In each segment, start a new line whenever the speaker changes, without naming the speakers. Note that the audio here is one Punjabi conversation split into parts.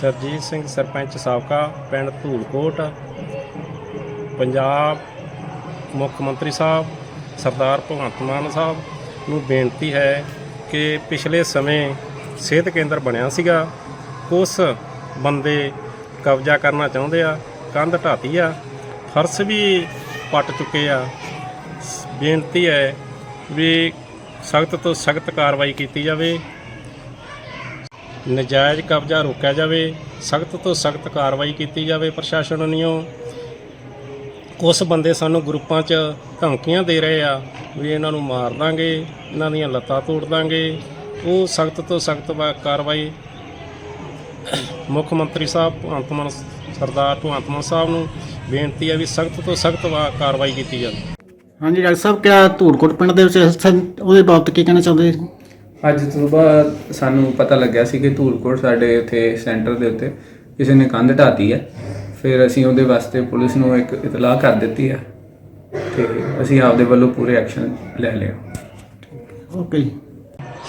ਸਰਜੀਤ ਸਿੰਘ, ਸਰਪੰਚ ਸਾਬਕਾ, ਪਿੰਡ ਧੂਲਕੋਟ, ਪੰਜਾਬ ਮੁੱਖ ਮੰਤਰੀ ਸਾਹਿਬ, ਸਰਦਾਰ ਭਗਵੰਤ ਮਾਨ ਸਾਹਿਬ ਨੂੰ ਬੇਨਤੀ ਹੈ ਕਿ ਪਿਛਲੇ ਸਮੇਂ ਸਿਹਤ ਕੇਂਦਰ ਬਣਿਆ ਸੀਗਾ। ਉਸ ਬੰਦੇ ਕਬਜ਼ਾ ਕਰਨਾ ਚਾਹੁੰਦੇ ਆ, ਕੰਧ ਢਾਤੀ ਆ, ਫਰਸ਼ ਵੀ ਪੱਟ ਚੁੱਕੇ ਆ। ਬੇਨਤੀ ਹੈ ਵੀ ਸਖਤ ਤੋਂ ਸਖਤ ਕਾਰਵਾਈ ਕੀਤੀ ਜਾਵੇ। ਨਜਾਇਜ਼ ਕਬਜ਼ਾ ਰੋਕਿਆ ਜਾਵੇ, ਸਖਤ ਤੋਂ ਸਖਤ ਕਾਰਵਾਈ ਕੀਤੀ ਜਾਵੇ ਪ੍ਰਸ਼ਾਸਨ ਵੱਲੋਂ। ਉਸ ਬੰਦੇ ਸਾਨੂੰ ਗਰੁੱਪਾਂ 'ਚ ਧਮਕੀਆਂ ਦੇ ਰਹੇ ਆ ਵੀ ਇਹਨਾਂ ਨੂੰ ਮਾਰ ਦਾਂਗੇ, ਇਹਨਾਂ ਦੀਆਂ ਲੱਤਾਂ ਤੋੜ ਦਾਂਗੇ। ਉਹ ਸਖਤ ਤੋਂ ਸਖਤ ਕਾਰਵਾਈ ਮੁੱਖ ਮੰਤਰੀ ਸਾਹਿਬ ਭਗਵੰਤ ਮਾਨ ਸਰਦਾਰ ਭਗਵੰਤ ਮਾਨ ਸਾਹਿਬ ਨੂੰ ਬੇਨਤੀ ਹੈ ਵੀ ਸਖਤ ਤੋਂ ਸਖਤ ਕਾਰਵਾਈ ਕੀਤੀ ਜਾਵੇ।
ਹਾਂਜੀ, ਡਾਕਟਰ ਸਾਹਿਬ, ਕਿਆ ਧੂੜਕੋਟ ਪਿੰਡ ਦੇ ਵਿੱਚ ਉਹਦੇ ਬਾਬਤ ਕੀ ਕਹਿਣਾ ਚਾਹੁੰਦੇ?
ਅੱਜ ਸਵੇਰ ਸਾਨੂੰ ਪਤਾ ਲੱਗਿਆ ਸੀ ਕਿ ਧੂਲਕੋਟ ਸਾਡੇ ਇੱਥੇ ਸੈਂਟਰ ਦੇ ਉੱਤੇ ਕਿਸੇ ਨੇ ਕੰਧ ਢਾਤੀ ਹੈ ਫਿਰ ਅਸੀਂ ਉਹਦੇ ਵਾਸਤੇ ਪੁਲਿਸ ਨੂੰ ਇੱਕ ਇਤਲਾਹ ਕਰ ਦਿੱਤੀ ਹੈ ਤੇ ਅਸੀਂ ਆਪਦੇ ਵੱਲੋਂ ਪੂਰੇ ਐਕਸ਼ਨ ਲੈ ਲਿਆ
ਓਕੇ ਜੀ।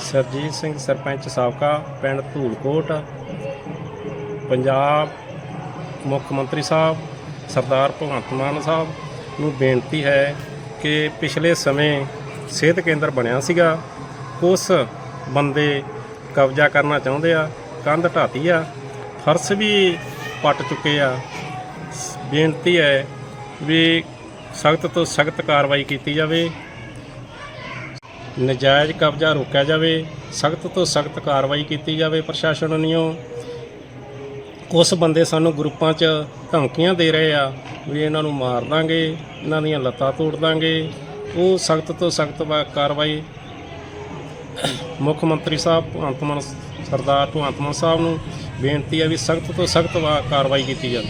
ਸਰਜੀਤ ਸਿੰਘ ਸਰਪੰਚ ਸਾਬਕਾ ਪਿੰਡ ਧੂਲਕੋਟ। ਪੰਜਾਬ ਮੁੱਖ ਮੰਤਰੀ ਸਾਹਿਬ ਸਰਦਾਰ ਭਗਵੰਤ ਮਾਨ ਸਾਹਿਬ ਨੂੰ ਬੇਨਤੀ ਹੈ ਕਿ ਪਿਛਲੇ ਸਮੇਂ ਸਿਹਤ ਕੇਂਦਰ ਬਣਿਆ ਸੀਗਾ ਉਸ ਬੰਦੇ ਕਬਜ਼ਾ ਕਰਨਾ ਚਾਹੁੰਦੇ ਆ, ਕੰਧ ਢਾਤੀ ਆ, ਫਰਸ਼ ਵੀ ਪੱਟ ਚੁੱਕੇ ਆ। ਬੇਨਤੀ ਹੈ ਵੀ ਸਖਤ ਤੋਂ ਸਖਤ ਕਾਰਵਾਈ ਕੀਤੀ ਜਾਵੇ। ਨਜਾਇਜ਼ ਕਬਜ਼ਾ ਰੋਕਿਆ ਜਾਵੇ, ਸਖਤ ਤੋਂ ਸਖਤ ਕਾਰਵਾਈ ਕੀਤੀ ਜਾਵੇ ਪ੍ਰਸ਼ਾਸਨ ਵੱਲੋਂ। ਕੁਝ ਬੰਦੇ ਸਾਨੂੰ ਗਰੁੱਪਾਂ 'ਚ ਧਮਕੀਆਂ ਦੇ ਰਹੇ ਆ ਵੀ ਇਹਨਾਂ ਨੂੰ ਮਾਰ ਦਾਂਗੇ, ਇਹਨਾਂ ਦੀਆਂ ਲੱਤਾਂ ਤੋੜ ਦਾਂਗੇ। ਉਹ ਸਖਤ ਤੋਂ ਸਖਤ ਕਾਰਵਾਈ ਮੁੱਖ ਮੰਤਰੀ ਸਾਹਿਬ ਭਗਵੰਤ ਮਾਨ ਸਰਦਾਰ ਭਗਵੰਤ ਮਾਨ ਸਾਹਿਬ ਨੂੰ ਬੇਨਤੀ ਹੈ ਵੀ ਸਖਤ ਤੋਂ ਸਖਤ ਕਾਰਵਾਈ ਕੀਤੀ ਜਾਵੇ।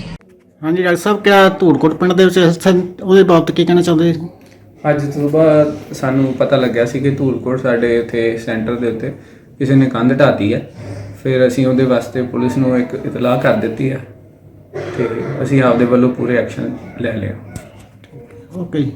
ਹਾਂਜੀ ਡਾਕਟਰ ਸਾਹਿਬ ਕਿਆ ਧੂੜਕੋਟ ਪਿੰਡ ਦੇ ਵਿੱਚ ਉਹਦੇ ਬਾਬਤ ਕੀ ਕਹਿਣਾ ਚਾਹੁੰਦੇ ਜੀ?
ਅੱਜ ਸਵੇਰ ਸਾਨੂੰ ਪਤਾ ਲੱਗਿਆ ਸੀ ਕਿ ਧੂਲਕੋਟ ਸਾਡੇ ਇੱਥੇ ਸੈਂਟਰ ਦੇ ਉੱਤੇ ਕਿਸੇ ਨੇ ਕੰਧ ਢਾਤੀ ਹੈ। ਫਿਰ ਅਸੀਂ ਉਹਦੇ ਵਾਸਤੇ ਪੁਲਿਸ ਨੂੰ ਇੱਕ ਇਤਲਾਹ ਕਰ ਦਿੱਤੀ ਹੈ ਤੇ ਅਸੀਂ ਆਪਦੇ ਵੱਲੋਂ ਪੂਰੇ ਐਕਸ਼ਨ ਲੈ ਲਿਆ
ਓਕੇ ਜੀ।